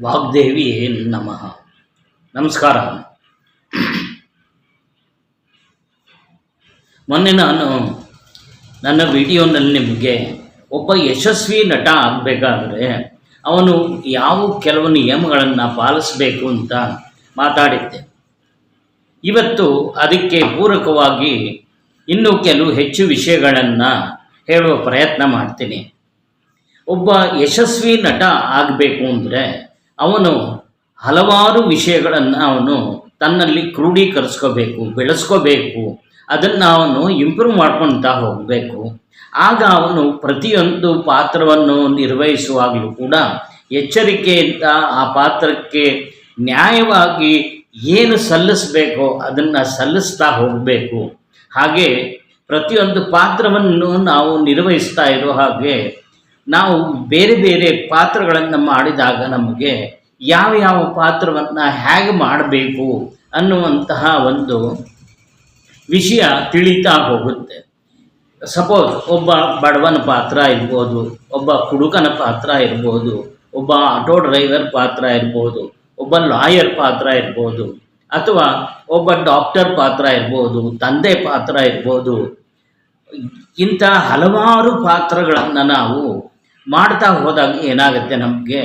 ವಾಗ್ದೇವಿ ನಮಃ. ನಮಸ್ಕಾರ. ಮೊನ್ನೆ ನಾನು ನನ್ನ ವಿಡಿಯೋನಲ್ಲಿ ನಿಮಗೆ ಒಬ್ಬ ಯಶಸ್ವಿ ನಟ ಆಗಬೇಕಾದ್ರೆ ಅವನು ಯಾವ ಕೆಲವು ನಿಯಮಗಳನ್ನು ಪಾಲಿಸಬೇಕು ಅಂತ ಮಾತಾಡಿದ್ದೆ. ಇವತ್ತು ಅದಕ್ಕೆ ಪೂರಕವಾಗಿ ಇನ್ನೂ ಕೆಲವು ಹೆಚ್ಚು ವಿಷಯಗಳನ್ನು ಹೇಳುವ ಪ್ರಯತ್ನ ಮಾಡ್ತೀನಿ. ಒಬ್ಬ ಯಶಸ್ವಿ ನಟ ಆಗಬೇಕು ಅಂದರೆ ಅವನು ಹಲವಾರು ವಿಷಯಗಳನ್ನು ಅವನು ತನ್ನಲ್ಲಿ ಕ್ರೋಢೀಕರಿಸ್ಕೋಬೇಕು, ಬೆಳೆಸ್ಕೋಬೇಕು. ಅದನ್ನು ಅವನು ಇಂಪ್ರೂವ್ ಮಾಡ್ಕೊಳ್ತಾ ಹೋಗಬೇಕು. ಆಗ ಅವನು ಪ್ರತಿಯೊಂದು ಪಾತ್ರವನ್ನು ನಿರ್ವಹಿಸುವಾಗಲೂ ಕೂಡ ಎಚ್ಚರಿಕೆಯಿಂದ ಆ ಪಾತ್ರಕ್ಕೆ ನ್ಯಾಯವಾಗಿ ಏನು ಸಲ್ಲಿಸಬೇಕೋ ಅದನ್ನು ಸಲ್ಲಿಸ್ತಾ ಹೋಗಬೇಕು. ಹಾಗೆ ಪ್ರತಿಯೊಂದು ಪಾತ್ರವನ್ನು ನಾವು ನಿರ್ವಹಿಸ್ತಾ ಇರೋ ಹಾಗೆ ನಾವು ಬೇರೆ ಬೇರೆ ಪಾತ್ರಗಳನ್ನು ಮಾಡಿದಾಗ ನಮಗೆ ಯಾವ ಯಾವ ಪಾತ್ರವನ್ನು ಹೇಗೆ ಮಾಡಬೇಕು ಅನ್ನುವಂತಹ ಒಂದು ವಿಷಯ ತಿಳಿತಾ ಹೋಗುತ್ತೆ. ಸಪೋಸ್ ಒಬ್ಬ ಬಡವನ ಪಾತ್ರ ಇರ್ಬೋದು, ಒಬ್ಬ ಕುಡುಕನ ಪಾತ್ರ ಇರ್ಬೋದು, ಒಬ್ಬ ಆಟೋ ಡ್ರೈವರ್ ಪಾತ್ರ ಇರ್ಬೋದು, ಒಬ್ಬ ಲಾಯರ್ ಪಾತ್ರ ಇರ್ಬೋದು, ಅಥವಾ ಒಬ್ಬ ಡಾಕ್ಟರ್ ಪಾತ್ರ ಇರ್ಬೋದು, ತಂದೆ ಪಾತ್ರ ಇರ್ಬೋದು, ಇಂಥ ಹಲವಾರು ಪಾತ್ರಗಳನ್ನು ನಾವು ಮಾಡ್ತಾ ಹೋದಾಗ ಏನಾಗುತ್ತೆ ನಮಗೆ?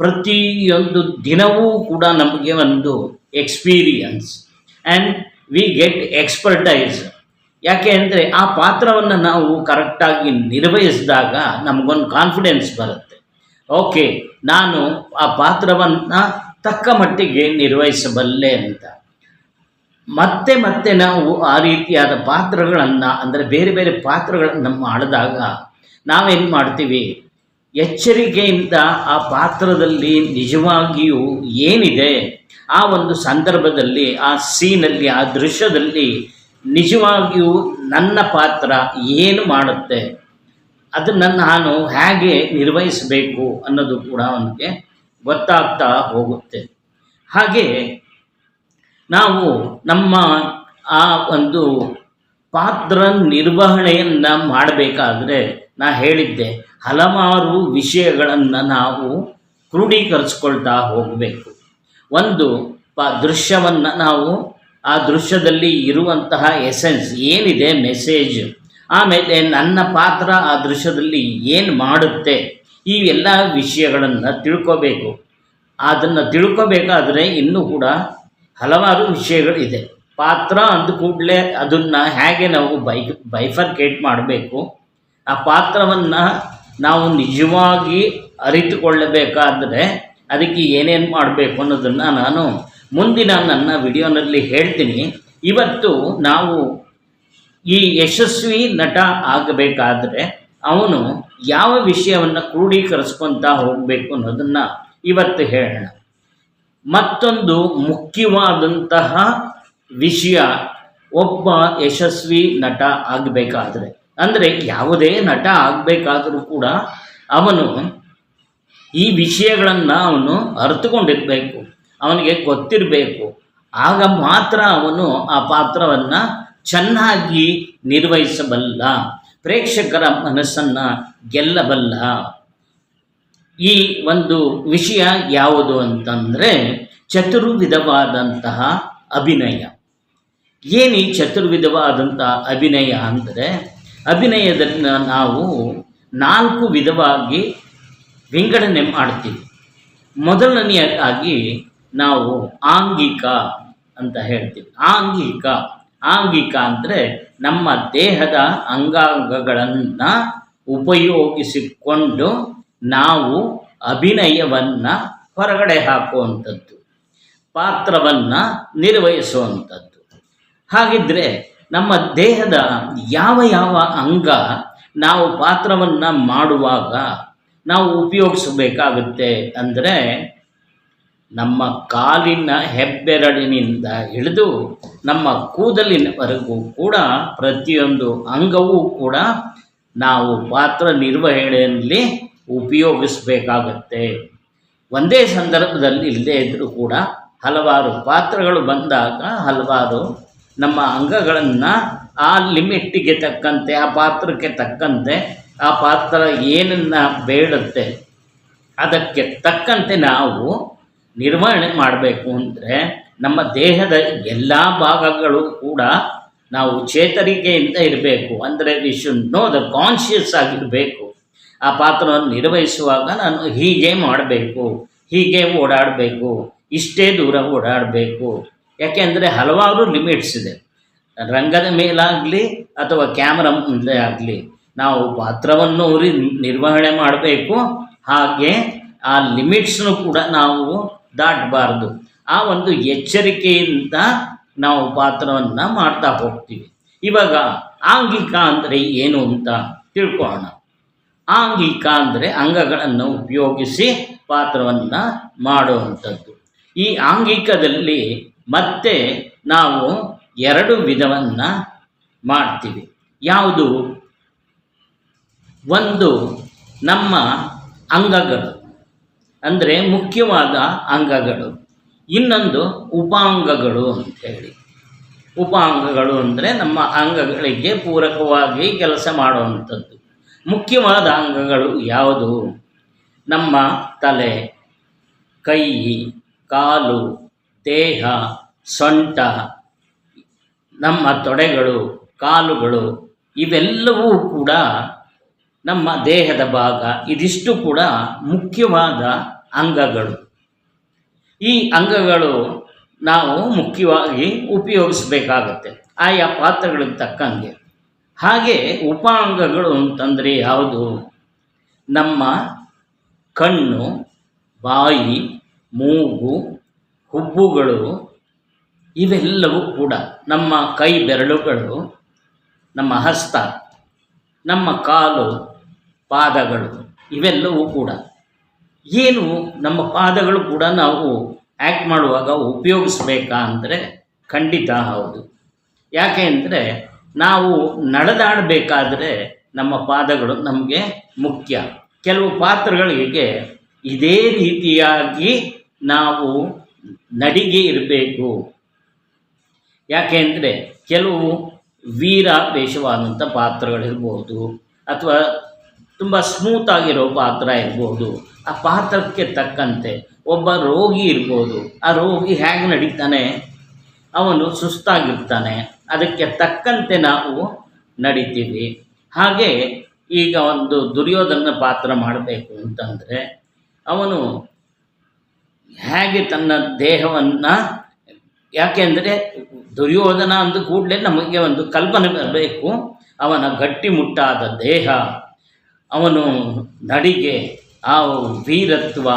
ಪ್ರತಿಯೊಂದು ದಿನವೂ ಕೂಡ ನಮಗೆ ಒಂದು experience and we get expertise ಯಾಕೆ ಅಂದರೆ ಆ ಪಾತ್ರವನ್ನು ನಾವು ಕರೆಕ್ಟಾಗಿ ನಿರ್ವಹಿಸಿದಾಗ ನಮಗೊಂದು ಕಾನ್ಫಿಡೆನ್ಸ್ ಬರುತ್ತೆ. ಓಕೆ ನಾನು ಆ ಪಾತ್ರವನ್ನು ತಕ್ಕ ಮಟ್ಟಿಗೆ ನಿರ್ವಹಿಸಬಲ್ಲೆ ಅಂತ. ಮತ್ತೆ ಮತ್ತೆ ನಾವು ಆ ರೀತಿಯಾದ ಪಾತ್ರಗಳನ್ನು, ಅಂದರೆ ಬೇರೆ ಬೇರೆ ಪಾತ್ರಗಳನ್ನು ಮಾಡಿದಾಗ ನಾವೇನು ಮಾಡ್ತೀವಿ? ಎಚ್ಚರಿಕೆಯಿಂದ ಆ ಪಾತ್ರದಲ್ಲಿ ನಿಜವಾಗಿಯೂ ಏನಿದೆ? ಆ ಒಂದು ಸಂದರ್ಭದಲ್ಲಿ, ಆ ಸೀನಲ್ಲಿ, ಆ ದೃಶ್ಯದಲ್ಲಿ ನಿಜವಾಗಿಯೂ ನನ್ನ ಪಾತ್ರ ಏನು ಮಾಡುತ್ತೆ? ಅದನ್ನು ನಾನು ಹೇಗೆ ನಿರ್ವಹಿಸಬೇಕು ಅನ್ನೋದು ಕೂಡ ಅವನಿಗೆ ಗೊತ್ತಾಗ್ತಾ ಹೋಗುತ್ತೆ. ಹಾಗೆ ನಾವು ನಮ್ಮ ಆ ಒಂದು ಪಾತ್ರ ನಿರ್ವಹಣೆಯನ್ನು ಮಾಡಬೇಕಾದ್ರೆ ನಾ ಹೇಳಿದ್ದೆ. ಹಲವಾರು ವಿಷಯಗಳನ್ನು ನಾವು ಕ್ರೋಢೀಕರಿಸ್ಕೊಳ್ತಾ ಹೋಗಬೇಕು. ಒಂದು ಪ ದೃಶ್ಯವನ್ನು ನಾವು ಆ ದೃಶ್ಯದಲ್ಲಿ ಇರುವಂತಹ ಎಸೆನ್ಸ್ ಏನಿದೆ ಮೆಸೇಜ್ ಆಮೇಲೆ ನನ್ನ ಪಾತ್ರ ಆ ದೃಶ್ಯದಲ್ಲಿ ಏನು ಮಾಡುತ್ತೆ? ಈ ಎಲ್ಲ ವಿಷಯಗಳನ್ನು ತಿಳ್ಕೋಬೇಕು. ಅದನ್ನು ತಿಳ್ಕೋಬೇಕಾದ್ರೆ ಇನ್ನೂ ಕೂಡ ಹಲವಾರು ವಿಷಯಗಳಿದೆ. ಪಾತ್ರ ಅಂದ ಕೂಡಲೇ ಅದನ್ನು ಹೇಗೆ ನಾವು ಬೈ, ಬೈಫರ್ಕೇಟ್ ಮಾಡಬೇಕು? ಆ ಪಾತ್ರವನ್ನು ನಾವು ನಿಜವಾಗಿ ಅರಿತುಕೊಳ್ಳಬೇಕಾದರೆ ಅದಕ್ಕೆ ಏನೇನು ಮಾಡಬೇಕು ಅನ್ನೋದನ್ನು ನಾನು ಮುಂದಿನ ನನ್ನ ವಿಡಿಯೋನಲ್ಲಿ ಹೇಳ್ತೀನಿ. ಇವತ್ತು ನಾವು ಈ ಯಶಸ್ವಿ ನಟ ಆಗಬೇಕಾದರೆ ಅವನು ಯಾವ ವಿಷಯವನ್ನು ಕ್ರೋಢೀಕರಿಸ್ಕೊತಾ ಹೋಗಬೇಕು ಅನ್ನೋದನ್ನು ಇವತ್ತು ಹೇಳೋಣ. ಮತ್ತೊಂದು ಮುಖ್ಯವಾದಂತಹ ವಿಷಯ, ಒಬ್ಬ ಯಶಸ್ವಿ ನಟ ಆಗಬೇಕಾದ್ರೆ. ಅಂದರೆ ಯಾವುದೇ ನಟ ಆಗಬೇಕಾದರೂ ಕೂಡ ಅವನು ಈ ವಿಷಯಗಳನ್ನು ಅವನು ಅರ್ಥಕೊಂಡಿರಬೇಕು ಅವನಿಗೆ ಗೊತ್ತಿರಬೇಕು. ಆಗ ಮಾತ್ರ ಅವನು ಆ ಪಾತ್ರವನ್ನು ಚೆನ್ನಾಗಿ ನಿರ್ವಹಿಸಬಲ್ಲ, ಪ್ರೇಕ್ಷಕರ ಮನಸ್ಸನ್ನು ಗೆಲ್ಲಬಲ್ಲ. ಈ ಒಂದು ವಿಷಯ ಯಾವುದು ಅಂತಂದರೆ ಚತುರ್ವಿಧವಾದಂತಹ ಅಭಿನಯ. ಏನು ಈ ಚತುರ್ವಿಧವಾದಂತಹ ಅಭಿನಯ ಅಂದರೆ? ಅಭಿನಯದಲ್ಲಿ ನಾವು ನಾಲ್ಕು ವಿಧವಾಗಿ ವಿಂಗಡಣೆ ಮಾಡ್ತೀವಿ. ಮೊದಲನೆಯದಾಗಿ ನಾವು ಆಂಗಿಕ ಅಂತ ಹೇಳ್ತೀವಿ. ಆಂಗಿಕ ಆಂಗಿಕ ಅಂದರೆ ನಮ್ಮ ದೇಹದ ಅಂಗಾಂಗಗಳನ್ನು ಉಪಯೋಗಿಸಿಕೊಂಡು ನಾವು ಅಭಿನಯವನ್ನು ಹೊರಗಡೆ ಹಾಕುವಂಥದ್ದು, ಪಾತ್ರವನ್ನು ನಿರ್ವಹಿಸುವಂಥದ್ದು. ಹಾಗಿದ್ದರೆ ನಮ್ಮ ದೇಹದ ಯಾವ ಯಾವ ಅಂಗ ನಾವು ಪಾತ್ರವನ್ನು ಮಾಡುವಾಗ ನಾವು ಉಪಯೋಗಿಸಬೇಕಾಗುತ್ತೆ ಅಂದರೆ ನಮ್ಮ ಕಾಲಿನ ಹೆಬ್ಬೆರಳಿನಿಂದ ಹಿಡಿದು ನಮ್ಮ ಕೂದಲಿನವರೆಗೂ ಕೂಡ ಪ್ರತಿಯೊಂದು ಅಂಗವೂ ಕೂಡ ನಾವು ಪಾತ್ರ ನಿರ್ವಹಣೆಯಲ್ಲಿ ಉಪಯೋಗಿಸಬೇಕಾಗತ್ತೆ. ಒಂದೇ ಸಂದರ್ಭದಲ್ಲಿ ಇಲ್ಲದೇ ಇದ್ದರೂ ಕೂಡ ಹಲವಾರು ಪಾತ್ರಗಳು ಬಂದಾಗ ಹಲವಾರು ನಮ್ಮ ಅಂಗಗಳನ್ನು ಆ ಲಿಮಿಟ್ಟಿಗೆ ತಕ್ಕಂತೆ, ಆ ಪಾತ್ರಕ್ಕೆ ತಕ್ಕಂತೆ, ಆ ಪಾತ್ರ ಏನನ್ನು ಬೇಡುತ್ತೆ, ಅದಕ್ಕೆ ತಕ್ಕಂತೆ ನಾವು ನಿರ್ವಹಣೆ ಮಾಡಬೇಕು ಅಂದರೆ ನಮ್ಮ ದೇಹದ ಎಲ್ಲ ಭಾಗಗಳು ಕೂಡ ನಾವು ಚೇತರಿಕೆಯಿಂದ ಇರಬೇಕು. ಅಂದರೆ we should know the conscious ಆಗಿರಬೇಕು. ಆ ಪಾತ್ರವನ್ನು ನಿರ್ವಹಿಸುವಾಗ ನಾನು ಹೀಗೆ ಮಾಡಬೇಕು, ಹೀಗೆ ಓಡಾಡಬೇಕು, ಇಷ್ಟೇ ದೂರ ಓಡಾಡಬೇಕು. ಯಾಕೆಂದರೆ ಹಲವಾರು ಲಿಮಿಟ್ಸ್ ಇದೆ. ರಂಗದ ಮೇಲಾಗಲಿ ಅಥವಾ ಕ್ಯಾಮ್ರಾ ಮುಂದೆ ಆಗಲಿ ನಾವು ಪಾತ್ರವನ್ನು ರಿ ನಿರ್ವಹಣೆ ಮಾಡಬೇಕು. ಹಾಗೆ ಆ ಲಿಮಿಟ್ಸ್ನು ಕೂಡ ನಾವು ದಾಟಬಾರ್ದು. ಆ ಒಂದು ಎಚ್ಚರಿಕೆಯಿಂದ ನಾವು ಪಾತ್ರವನ್ನು ಮಾಡ್ತಾ ಹೋಗ್ತೀವಿ. ಇವಾಗ ಆಂಗಿಕ ಅಂದರೆ ಏನು ಅಂತ ತಿಳ್ಕೊಳ್ಳೋಣ. ಆಂಗಿಕ ಅಂದರೆ ಅಂಗಗಳನ್ನು ಉಪಯೋಗಿಸಿ ಪಾತ್ರವನ್ನು ಮಾಡುವಂಥದ್ದು. ಈ ಆಂಗಿಕದಲ್ಲಿ ಮತ್ತೆ ನಾವು ಎರಡು ವಿಧವನ್ನು ಮಾಡ್ತೀವಿ. ಯಾವುದು? ಒಂದು ನಮ್ಮ ಅಂಗಗಳು, ಅಂದರೆ ಮುಖ್ಯವಾದ ಅಂಗಗಳು. ಇನ್ನೊಂದು ಉಪಾಂಗಗಳು ಅಂತ ಹೇಳಿ. ಉಪಾಂಗಗಳು ಅಂದರೆ ನಮ್ಮ ಅಂಗಗಳಿಗೆ ಪೂರಕವಾಗಿ ಕೆಲಸ ಮಾಡುವಂಥದ್ದು. ಮುಖ್ಯವಾದ ಅಂಗಗಳು ಯಾವುದು? ನಮ್ಮ ತಲೆ, ಕೈ, ಕಾಲು ದೇಹ, ಸೊಂಟ, ನಮ್ಮ ತೊಡೆಗಳು, ಕಾಲುಗಳು ಇವೆಲ್ಲವೂ ಕೂಡ ನಮ್ಮ ದೇಹದ ಭಾಗ. ಇದಿಷ್ಟು ಕೂಡ ಮುಖ್ಯವಾದ ಅಂಗಗಳು. ಈ ಅಂಗಗಳು ನಾವು ಮುಖ್ಯವಾಗಿ ಉಪಯೋಗಿಸಬೇಕಾಗತ್ತೆ. ಆಯಾ ಪಾತ್ರಗಳಿಗೆ ತಕ್ಕಂಗೆ. ಹಾಗೆ ಉಪಾಂಗಗಳು ಅಂತಂದರೆ ಯಾವುದು? ನಮ್ಮ ಕಣ್ಣು, ಬಾಯಿ, ಮೂಗು ಹುಬ್ಬುಗಳು ಇವೆಲ್ಲವೂ ಕೂಡ ನಮ್ಮ ಕೈ ಬೆರಳುಗಳು, ನಮ್ಮ ಹಸ್ತ, ನಮ್ಮ ಕಾಲು ಪಾದಗಳು ಇವೆಲ್ಲವೂ ಕೂಡ. ಏನು ನಮ್ಮ ಪಾದಗಳು ಕೂಡ ನಾವು ಆ್ಯಕ್ಟ್ ಮಾಡುವಾಗ ಉಪಯೋಗಿಸ್ಬೇಕಾ ಅಂದರೆ ಖಂಡಿತ ಹೌದು. ಯಾಕೆ ಅಂದರೆ ನಾವು ನಡೆದಾಡಬೇಕಾದ್ರೆ ನಮ್ಮ ಪಾದಗಳು ನಮಗೆ ಮುಖ್ಯ. ಕೆಲವು ಪಾತ್ರಗಳಿಗೆ ಇದೇ ರೀತಿಯಾಗಿ ನಾವು ನಡಿಗೆ ಇರಬೇಕು. ಯಾಕೆಂದರೆ ಕೆಲವು ವೀರ ವೇಷವಾದಂಥ ಪಾತ್ರಗಳಿರ್ಬೋದು ಅಥವಾ ತುಂಬ ಸ್ಮೂತ್ ಆಗಿರೋ ಪಾತ್ರ ಇರ್ಬೋದು. ಆ ಪಾತ್ರಕ್ಕೆ ತಕ್ಕಂತೆ ಒಬ್ಬ ರೋಗಿ ಇರ್ಬೋದು. ಆ ರೋಗಿ ಹೇಗೆ ನಡೀತಾನೆ? ಅವನು ಸುಸ್ತಾಗಿರ್ತಾನೆ. ಅದಕ್ಕೆ ತಕ್ಕಂತೆ ನಾವು ನಡಿತೀವಿ. ಹಾಗೆ ಈಗ ಒಂದು ದುರ್ಯೋಧನ ಪಾತ್ರ ಮಾಡಬೇಕು ಅಂತಂದರೆ ಅವನು ಹೇಗೆ ತನ್ನ ದೇಹವನ್ನು ಯಾಕೆಂದರೆ ದುರ್ಯೋಧನ ಅಂದ ಕೂಡಲೇ ನಮಗೆ ಒಂದು ಕಲ್ಪನೆ ಬರಬೇಕು. ಅವನ ಗಟ್ಟಿಮುಟ್ಟಾದ ದೇಹ, ಅವನು ನಡಿಗೆ, ಆ ವೀರತ್ವ,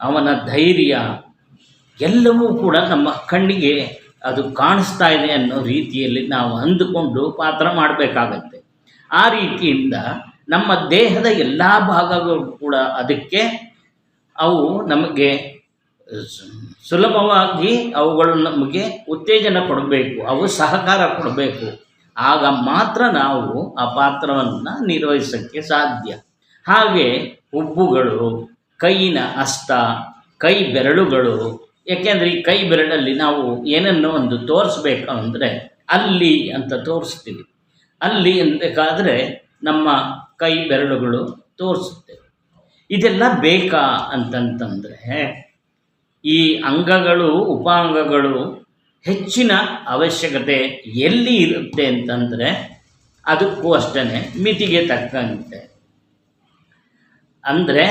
ಅವನ ಧೈರ್ಯ, ಎಲ್ಲವೂ ಕೂಡ ನಮ್ಮ ಕಣ್ಣಿಗೆ ಅದು ಕಾಣಿಸ್ತಾ ಇದೆ ಅನ್ನೋ ರೀತಿಯಲ್ಲಿ ನಾವು ಅಂದುಕೊಂಡು ಪಾತ್ರ ಮಾಡಬೇಕಾಗತ್ತೆ. ಆ ರೀತಿಯಿಂದ ನಮ್ಮ ದೇಹದ ಎಲ್ಲ ಭಾಗಗಳು ಕೂಡ ಅದಕ್ಕೆ ಅವು ನಮಗೆ ಸುಲಭವಾಗಿ ಅವುಗಳು ನಮಗೆ ಉತ್ತೇಜನ ಕೊಡಬೇಕು, ಅವು ಸಹಕಾರ ಕೊಡಬೇಕು. ಆಗ ಮಾತ್ರ ನಾವು ಆ ಪಾತ್ರವನ್ನು ನಿರ್ವಹಿಸೋಕ್ಕೆ ಸಾಧ್ಯ. ಹಾಗೆ ಉಬ್ಬುಗಳು ಕೈಯಿನ ಹಸ್ತ ಕೈ ಬೆರಳುಗಳು, ಏಕೆಂದರೆ ಈ ಕೈ ಬೆರಳಲ್ಲಿ ನಾವು ಏನನ್ನು ಒಂದು ತೋರಿಸ್ಬೇಕು ಅಂದರೆ ಅಲ್ಲಿ ಅಂತ ತೋರಿಸ್ತೀವಿ. ಅಲ್ಲಿ ಅನ್ಬೇಕಾದ್ರೆ ನಮ್ಮ ಕೈ ಬೆರಳುಗಳು ತೋರಿಸುತ್ತೆ ಇದೆಲ್ಲ ಬೇಕಾ ಅಂತಂತಂದರೆ ಈ ಅಂಗಗಳು, ಉಪಾಂಗಗಳು ಹೆಚ್ಚಿನ ಅವಶ್ಯಕತೆ ಎಲ್ಲಿ ಇರುತ್ತೆ ಅಂತಂದರೆ ಅದಕ್ಕೂ ಅಷ್ಟೇ ಮಿತಿಗೆ ತಕ್ಕಂತೆ. ಅಂದರೆ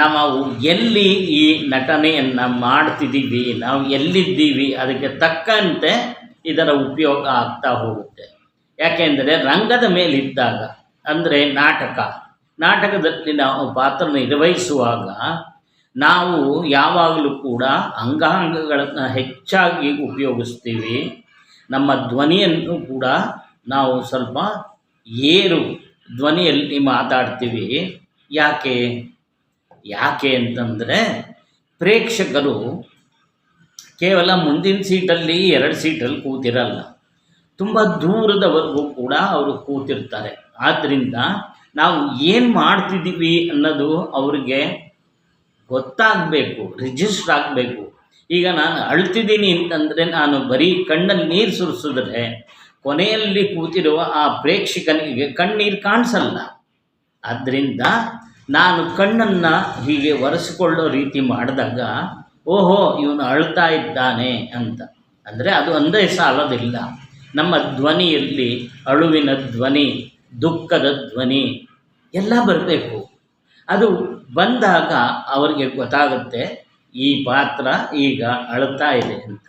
ನಾವು ಎಲ್ಲಿ ಈ ನಟನೆಯನ್ನು ಮಾಡ್ತಿದ್ದೀವಿ, ನಾವು ಎಲ್ಲಿದ್ದೀವಿ ಅದಕ್ಕೆ ತಕ್ಕಂತೆ ಇದರ ಉಪಯೋಗ ಆಗ್ತಾ ಹೋಗುತ್ತೆ. ಯಾಕೆಂದರೆ ರಂಗದ ಮೇಲಿದ್ದಾಗ, ಅಂದರೆ ನಾಟಕ, ನಾಟಕದಲ್ಲಿ ನಾವು ಪಾತ್ರ ನಿರ್ವಹಿಸುವಾಗ ನಾವು ಯಾವಾಗಲೂ ಕೂಡ ಅಂಗಾಂಗಗಳನ್ನು ಹೆಚ್ಚಾಗಿ ಉಪಯೋಗಿಸ್ತೀವಿ. ನಮ್ಮ ಧ್ವನಿಯನ್ನು ಕೂಡ ನಾವು ಸ್ವಲ್ಪ ಏರು ಧ್ವನಿಯಲ್ಲಿ ಮಾತಾಡ್ತೀವಿ. ಯಾಕೆ? ಯಾಕೆ ಅಂತಂದರೆ ಪ್ರೇಕ್ಷಕರು ಕೇವಲ ಮುಂದಿನ ಸೀಟಲ್ಲಿ ಎರಡು ಸೀಟಲ್ಲಿ ಕೂತಿರಲ್ಲ, ತುಂಬ ದೂರದವರೆಗೂ ಕೂಡ ಅವರು ಕೂತಿರ್ತಾರೆ. ಆದ್ದರಿಂದ ನಾವು ಏನು ಮಾಡ್ತಿದ್ದೀವಿ ಅನ್ನೋದು ಅವರಿಗೆ ಗೊತ್ತಾಗಬೇಕು ರಿಜಿಸ್ಟರ್ ಆಗಬೇಕು. ಈಗ ನಾನು ಅಳ್ತಿದ್ದೀನಿ ಅಂತಂದರೆ ನಾನು ಬರೀ ಕಣ್ಣಲ್ಲಿ ನೀರು ಸುರಿಸಿದ್ರೆ ಕೊನೆಯಲ್ಲಿ ಕೂತಿರುವ ಆ ಪ್ರೇಕ್ಷಕನಿಗೆ ಕಣ್ಣೀರು ಕಾಣಿಸಲ್ಲ. ಆದ್ದರಿಂದ ನಾನು ಕಣ್ಣನ್ನು ಹೀಗೆ ಒರೆಸಿಕೊಳ್ಳೋ ರೀತಿ ಮಾಡಿದಾಗ, ಓಹೋ, ಇವನು ಅಳ್ತಾ ಇದ್ದಾನೆ ಅಂತ. ಅಂದರೆ ಅದು ಒಂದೇ ಸಾಲದಿಲ್ಲ. ನಮ್ಮ ಧ್ವನಿಯಲ್ಲಿ ಅಳುವಿನ ಧ್ವನಿ, ದುಃಖದ ಧ್ವನಿ ಎಲ್ಲ ಬರಬೇಕು. ಅದು ಬಂದಾಗ ಅವರಿಗೆ ಗೊತ್ತಾಗುತ್ತೆ, ಈ ಪಾತ್ರ ಈಗ ಅಳ್ತಾ ಇದೆ ಅಂತ.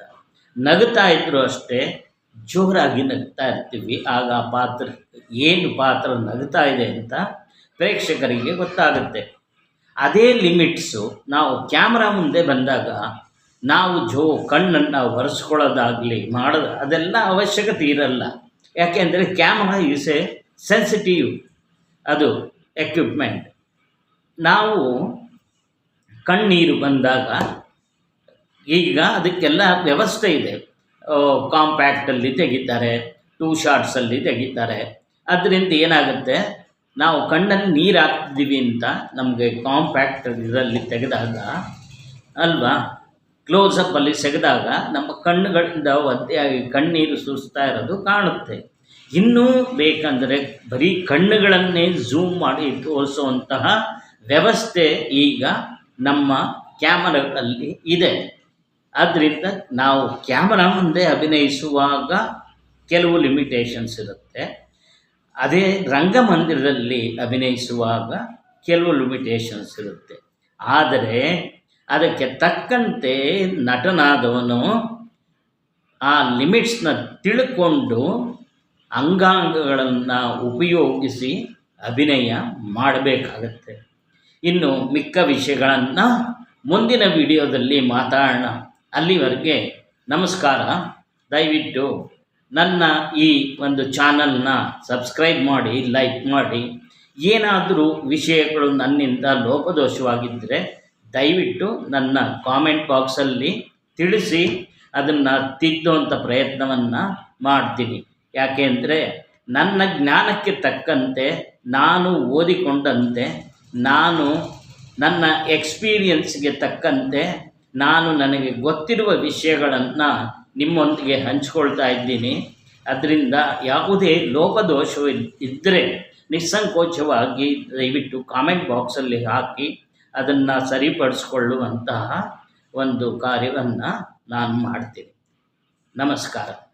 ನಗುತ್ತಾ ಇದ್ದರೂ ಅಷ್ಟೇ ಜೋರಾಗಿ ನಗ್ತಾ ಇರ್ತೀವಿ. ಆಗ ಆ ಪಾತ್ರ, ಏನು ಪಾತ್ರ ನಗ್ತಾ ಇದೆ ಅಂತ ಪ್ರೇಕ್ಷಕರಿಗೆ ಗೊತ್ತಾಗುತ್ತೆ. ಅದೇ ಲಿಮಿಟ್ಸು, ನಾವು ಕ್ಯಾಮ್ರಾ ಮುಂದೆ ಬಂದಾಗ ನಾವು ಜೋ ಕಣ್ಣನ್ನು ಒರೆಸ್ಕೊಳ್ಳೋದಾಗಲಿ ಮಾಡೋದು, ಅದೆಲ್ಲ ಅವಶ್ಯಕತೆ ಇರಲ್ಲ. ಯಾಕೆಂದರೆ ಕ್ಯಾಮ್ರಾ ಈಸ್ ಎ ಸೆನ್ಸಿಟಿವ್, ಅದು ಎಕ್ವಿಪ್ಮೆಂಟ್. ನಾವು ಕಣ್ಣೀರು ಬಂದಾಗ ಈಗ ಅದಕ್ಕೆಲ್ಲ ವ್ಯವಸ್ಥೆ ಇದೆ. ಕಾಂಪ್ಯಾಕ್ಟಲ್ಲಿ ತೆಗಿತಾರೆ ಟೂ ಶಾರ್ಟ್ಸಲ್ಲಿ ತೆಗಿತಾರೆ. ಅದರಿಂದ ಏನಾಗುತ್ತೆ? ನಾವು ಕಣ್ಣಲ್ಲಿ ನೀರು ಹಾಕ್ತಿದ್ದೀವಿ ಅಂತ ನಮಗೆ ಕಾಂಪ್ಯಾಕ್ಟ್ ಇದರಲ್ಲಿ ತೆಗೆದಾಗ, ಅಲ್ವಾ? ಕ್ಲೋಸಪ್ಪಲ್ಲಿ ಸೆಗೆದಾಗ ನಮ್ಮ ಕಣ್ಣುಗಳಿಂದ ಒದ್ದೆಯಾಗಿ ಕಣ್ಣೀರು ಸುರಿಸ್ತಾ ಇರೋದು ಕಾಣುತ್ತೆ. ಇನ್ನೂ ಬೇಕಂದರೆ ಬರೀ ಕಣ್ಣುಗಳನ್ನೇ ಝೂಮ್ ಮಾಡಿ ತೋರಿಸುವಂತಹ ವ್ಯವಸ್ಥೆ ಈಗ ನಮ್ಮ ಕ್ಯಾಮರಾಗಳಲ್ಲಿ ಇದೆ. ಆದ್ದರಿಂದ ನಾವು ಕ್ಯಾಮರಾ ಮುಂದೆ ಅಭಿನಯಿಸುವಾಗ ಕೆಲವು ಲಿಮಿಟೇಷನ್ಸ್ ಇರುತ್ತೆ. ಅದೇ ರಂಗಮಂದಿರದಲ್ಲಿ ಅಭಿನಯಿಸುವಾಗ ಕೆಲವು ಲಿಮಿಟೇಷನ್ಸ್ ಇರುತ್ತೆ. ಆದರೆ ಅದಕ್ಕೆ ತಕ್ಕಂತೆ ನಟನಾದವನು ಆ ಲಿಮಿಟ್ಸ್ನ ತಿಳ್ಕೊಂಡು ಅಂಗಾಂಗಗಳನ್ನು ಉಪಯೋಗಿಸಿ ಅಭಿನಯ ಮಾಡಬೇಕಾಗತ್ತೆ. ಇನ್ನು ಮಿಕ್ಕ ವಿಷಯಗಳನ್ನು ಮುಂದಿನ ವಿಡಿಯೋದಲ್ಲಿ ಮಾತಾಡೋಣ. ಅಲ್ಲಿವರೆಗೆ ನಮಸ್ಕಾರ. ದಯವಿಟ್ಟು ನನ್ನ ಈ ಒಂದು ಚಾನಲ್ನ ಸಬ್ಸ್ಕ್ರೈಬ್ ಮಾಡಿ, ಲೈಕ್ ಮಾಡಿ. ಏನಾದರೂ ವಿಷಯಗಳು ನನ್ನಿಂದ ಲೋಪದೋಷವಾಗಿದ್ದರೆ ದಯವಿಟ್ಟು ನನ್ನ ಕಾಮೆಂಟ್ ಬಾಕ್ಸಲ್ಲಿ ತಿಳಿಸಿ, ಅದನ್ನು ತಿದ್ದುವಂಥ ಪ್ರಯತ್ನವನ್ನು ಮಾಡ್ತೀನಿ. ಯಾಕೆಂದರೆ ನನ್ನ ಜ್ಞಾನಕ್ಕೆ ತಕ್ಕಂತೆ ನಾನು ಓದಿಕೊಂಡಂತೆ ನಾನು ನನ್ನ ಎಕ್ಸ್ಪೀರಿಯನ್ಸ್ಗೆ ತಕ್ಕಂತೆ ನಾನು ನನಗೆ ಗೊತ್ತಿರುವ ವಿಷಯಗಳನ್ನು ನಿಮ್ಮೊಂದಿಗೆ ಹಂಚ್ಕೊಳ್ತಾ ಇದ್ದೀನಿ. ಅದರಿಂದ ಯಾವುದೇ ಲೋಪದೋಷವು ಇದ್ದರೆ ನಿಸ್ಸಂಕೋಚವಾಗಿ ದಯವಿಟ್ಟು ಕಾಮೆಂಟ್ ಬಾಕ್ಸಲ್ಲಿ ಹಾಕಿ ಅದನ್ನು ಸರಿಪಡಿಸ್ಕೊಳ್ಳುವಂತಹ ಒಂದು ಕಾರ್ಯವನ್ನು ನಾನು ಮಾಡ್ತೀನಿ. ನಮಸ್ಕಾರ.